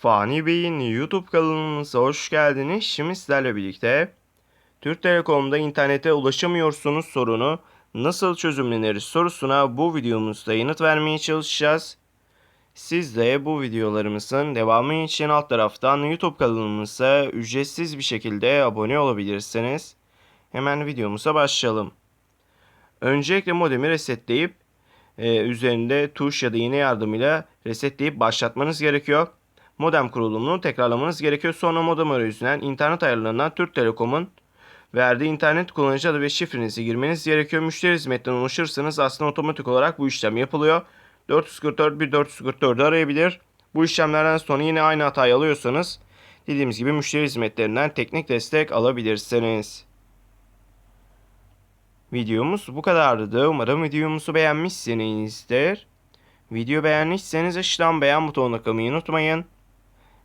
Fani Bey'in YouTube kanalımıza hoş geldiniz. Şimdi sizlerle birlikte Türk Telekom'da internete ulaşamıyorsunuz sorunu nasıl çözümlenir sorusuna bu videomuzda yanıt vermeye çalışacağız. Siz de bu videolarımızın devamı için alt taraftan YouTube kanalımıza ücretsiz bir şekilde abone olabilirsiniz. Hemen videomuza başlayalım. Öncelikle modemi resetleyip e, üzerinde tuş ya da iğne yardımıyla resetleyip başlatmanız gerekiyor. Modem kurulumunu tekrarlamanız gerekiyor. Sonra modem arayüzünden internet ayarlarından Türk Telekom'un verdiği internet kullanıcı adı ve şifrenizi girmeniz gerekiyor. Müşteri hizmetten ulaşırsanız aslında otomatik olarak bu işlem yapılıyor. 444 bir 444'ü arayabilir. Bu işlemlerden sonra yine aynı hatayı alıyorsanız dediğimiz gibi müşteri hizmetlerinden teknik destek alabilirsiniz. Videomuz bu kadardı. Umarım videomuzu beğenmişsinizdir. Video beğenmişseniz aşağıdan beğen butonuna kalmayı unutmayın.